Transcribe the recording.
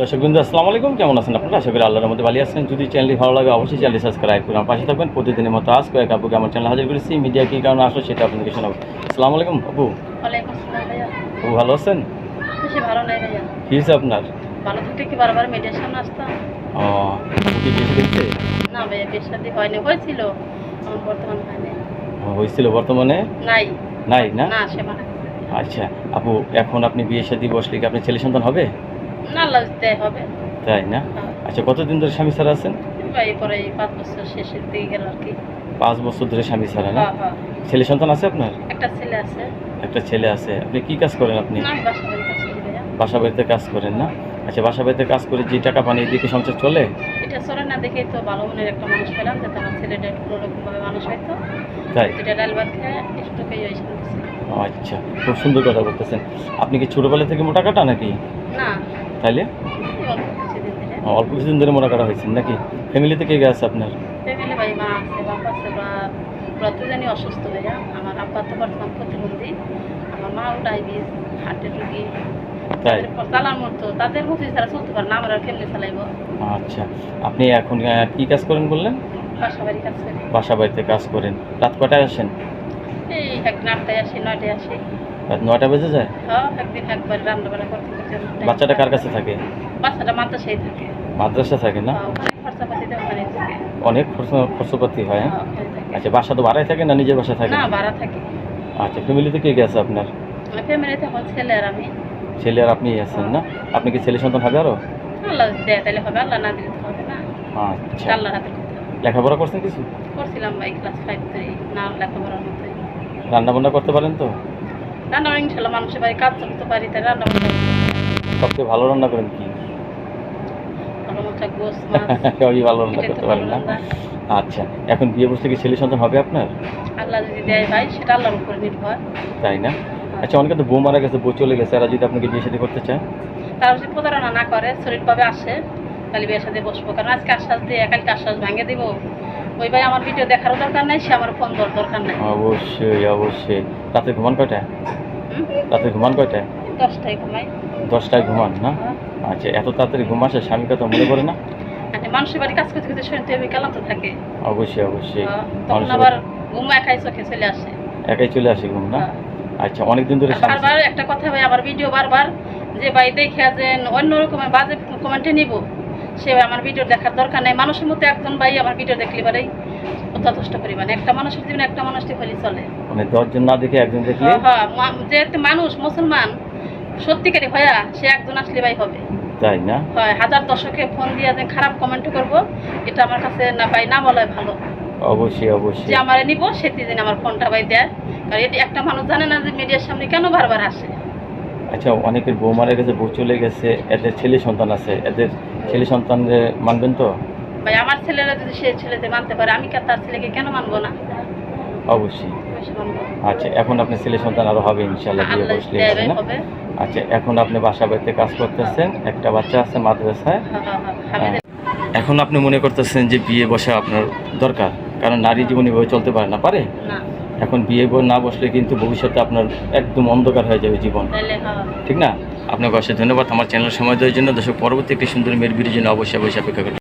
দর্শক বিন্দু আসসালামু আলাইকুম। কেমন আছেন আপনারা? আশা করি আল্লাহর মধ্যে ভালো আছেন। যদি চ্যানেলটি ভালো লাগে অবশ্যই চ্যানেলটি সাবস্ক্রাইব করুন পাশে থাকবেন। প্রতিদিনের মতো আজ কয়েক আপুকে আমার চ্যানেল হাজির করেছি। মিডিয়া কী কারণে আসলো সেটা আপনাদেরকে শোনাবো। আসসালামু আলাইকুম আপু। আপু ভালো আছেন? কী হয়েছে আপনার? ভালো থাকতে কি বারবার মিডিয়ার সামনে আসতাম? ও কি বেশি দেখছে না ভাইয়া বিয়ের সাথে হয়নি। হয়েছিল আমার বর্তমান হয়নি। হয়েছিল বর্তমানে? নাই। নাই না? না সে মানে। আচ্ছা আপু এখন আপনি বিয়ে শাদী বসলে কি আপনার ছেলে সন্তান হবে? না আল্লাহ দেয় হবে। তাই না? হ্যাঁ। আচ্ছা কতদিন ধরে স্বামী ছাড়া আছেন? পরে পাঁচ বছর শেষের দিকে গেল আর কি। পাঁচ বছর ধরে স্বামী ছাড়া না? হ্যাঁ হ্যাঁ। ছেলে সন্তান আছে আপনার? একটা ছেলে আছে। একটা ছেলে আছে। আপনি কি কাজ করেন আপনি? বাসা বাড়িতে কাজ করেন না? আচ্ছা বাসা বাড়িতে কাজ করে যে টাকা পানি এদিকে সংসার চলে? এটা চলে না দেখেই তো ভালো মনের একটা মানুষ পেলাম যাতে আমার ছেলেটা কোনোরকমভাবে মানুষ হয়তো তাই? যেটা ডাল ভাত খেয়ে একটুকেই ওই আচ্ছা খুব সুন্দর কথা বলতেছেন। আপনি কি ছোটবেলা থেকে মোটা কাটা নাকি? না। তাইলে? অল্প কিছুদিন ধরে মোটা কাটা হয়েছেন নাকি? ফ্যামিলিতে কে আছে আপনার? ফ্যামিলি ভাই মা আছে বাবা আছে বা ওরা দুজনই অসুস্থ ভাইয়া। আমার আব্বা তো বর্তমান প্রতিবন্ধী। আমার মাও ডায়াবেটিস হার্টের রুগী। তাই? তাদের চালার মতো। তাদের মতো ছাড়া চলতে পারে না আমরা চালাইবো। আচ্ছা। আপনি এখন কি কাজ করেন বললেন? বাসা বাড়ি কাজ করি। বাসা বাড়িতে কাজ করেন। রাত কটায় আসেন? এই একদিন আটটায় আসি নয়টায় আসি। নয়টা বেজে যায়? হ্যাঁ একদিন একবার রান্না করতে করতে বাচ্চাটা কার কাছে থাকে? বাচ্চাটা মাদ্রাসায় থাকে। মাদ্রাসা থাকে না? হ্যাঁ, অনেক খরচ খরচপাতি হয় হ্যাঁ? হ্যাঁ। আচ্ছা বাসা তো ভাড়ায় থাকে না নিজের বাসা থাকে? না ভাড়া থাকে। আচ্ছা ফ্যামিলিতে কে কে আছে আপনার? ফ্যামিলিতে ছেলে আর আমি। ছেলে আর আপনি আছেন না? আপনি কি ছেলে সন্তান হবে আরও? আল্লাহ দেয় তাহলে হবে আল্লাহ না দিলে হবে না। আচ্ছা। আল্লাহ লেখাপড়া করছেন কিছু? করছিলাম ভাই ক্লাস ফাইভ থেকে না লেখাপড়ার মতোই রান্না বান্না করতে পারেন তো? রান্না ইনশাল্লাহ মানুষের বাড়ি কাজ করতে পারি তাই রান্না সবচেয়ে ভালো রান্না করেন কি? ভালো মতো গোস মাছ সবই ভালো রান্না করতে পারেন না। আচ্ছা এখন বিয়ে বসলে কি ছেলে সন্তান হবে আপনার? আল্লাহ যদি দেয় ভাই সেটা আল্লাহর উপর নির্ভর। তাই না? আচ্ছা অনেকে তো বউ মারা গেছে বউ চলে গেছে এরা যদি আপনাকে বিয়ে সাথে করতে চায়? তারা যদি প্রতারণা না করে শরীরভাবে আসে তাহলে বিয়ের সাথে বসবো। কারণ আজকে আশ্বাস দিয়ে কালকে আশ্বাস ভেঙে দিব। ওই ভাই আমার ভিডিও দেখারও দরকার নাই সে আমার ফোন দেওয়ার দরকার নাই। অবশ্যই অবশ্যই। রাতে ঘুমান কয়টায়? হুম? রাতে ঘুমান কয়টায়? দশটায় ঘুমাই। দশটায় ঘুমান না? আচ্ছা এত তাড়াতাড়ি ঘুম আসে স্বামী কথা মনে করে না? মানে মানুষের বাড়ি কাজ করতে করতে শরীর থেকে ক্লান্ত থাকে। অবশ্যই অবশ্যই। হ্যাঁ, তখন আবার ঘুম একাই চোখে চলে আসে। একাই চলে আসে ঘুম না? হ্যাঁ। আচ্ছা অনেকদিন ধরে বারবার একটা কথা ভাই আমার ভিডিও বারবার যে ভাই দেখে যে অন্য রকমের বাজে কমেন্টে নিব। সে আমার ভিডিও দেখার দরকার নেই। মানুষের মতো একজন ভাই আমার ভিডিও দেখলে পারেই যথেষ্ট পরিমাণে। একটা মানুষের জীবনে একটা মানুষটি হলে চলে। মানে দশজন না দেখে একজন দেখলে? হ্যাঁ, হ্যাঁ, যে একটা মানুষ মুসলমান সত্যিকারই হয়া সে একজন আসলে ভাই হবে। তাই না? হয় হাজার দশকে ফোন দিয়ে যে খারাপ কমেন্ট করব এটা আমার কাছে না ভাই না বলাই ভালো। অবশ্যই অবশ্যই। যে আমার নিব সেটি দিন আমার ফোনটা ভাই দেয়। কারণ এটি একটা মানুষ জানে না যে মিডিয়ার সামনে কেন বারবার আসে। আচ্ছা অনেকের বউ মারা গেছে বউ চলে গেছে এদের ছেলে সন্তান আছে এদের ছেলে সন্তান মানবেন তো? ভাই আমার ছেলেরা যদি সে ছেলেতে মানতে পারে আমি তার ছেলেকে কেন মানবো না? অবশ্যই। আচ্ছা এখন আপনি ছেলে সন্তান আরও হবে ইনশাল্লাহ বিয়ে বসলে আচ্ছা এখন আপনি বাসা বাড়িতে কাজ করতেছেন একটা বাচ্চা আছে মাদ্রাসায়। হ্যাঁ, হ্যাঁ, হ্যাঁ, এখন আপনি মনে করতেছেন যে বিয়ে বসা আপনার দরকার কারণ নারী জীবন এভাবে চলতে পারে না পারে? না। এখন বিয়ে না বসলে কিন্তু ভবিষ্যতে আপনার একদম অন্ধকার হয়ে যাবে জীবন। ঠিক না? আপনাকে অবশ্যই ধন্যবাদ। আমার চ্যানেল সময় দেওয়ার জন্য। দর্শক পরবর্তী একটি সুন্দর মেয়ের ভিডিওর জন্য অবশ্যই অবশ্যই অপেক্ষা করবেন